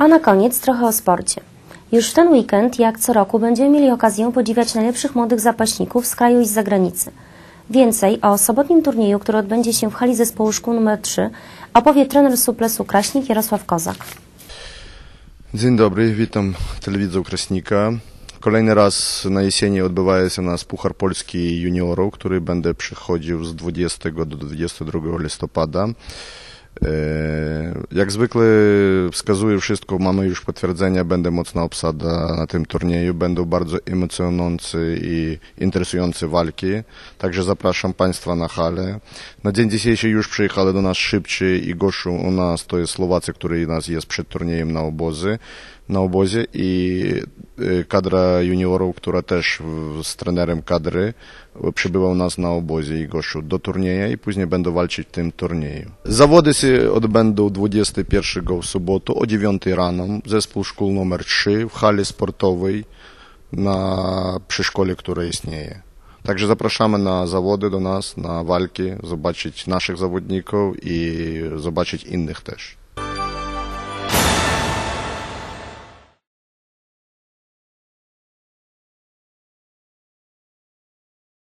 A na koniec trochę o sporcie. Już w ten weekend, jak co roku, będziemy mieli okazję podziwiać najlepszych młodych zapaśników z kraju i z zagranicy. Więcej o sobotnim turnieju, który odbędzie się w hali zespołu szkół nr 3, opowie trener suplesu Kraśnik Jarosław Kozak. Dzień dobry, witam telewizor Kraśnika. Kolejny raz na jesieni odbywa się nas Puchar Polski Juniorów, który będę przychodził z 20 do 22 listopada. Jak zwykle wskazuje wszystko, mamy już potwierdzenia, będę mocna obsada na tym turnieju, będą bardzo emocjonujące i interesujące walki, także zapraszam Państwa na halę. Na dzień dzisiejszy już przyjechali do nas szybciej i gościu u nas, to jest Słowacy, który nas jest przed turniejem na obozy, na obozie i kadra juniorów, która też z trenerem kadry przybyła u nas na obozie i gościu do turnieju i później będą walczyć w tym turnieju. Zawody się odbędą 21 w sobotę o 9 rano. Zespół szkół numer 3 w hali sportowej na przy szkole, która istnieje. Także zapraszamy na zawody do nas, na walki, zobaczyć naszych zawodników i zobaczyć innych też.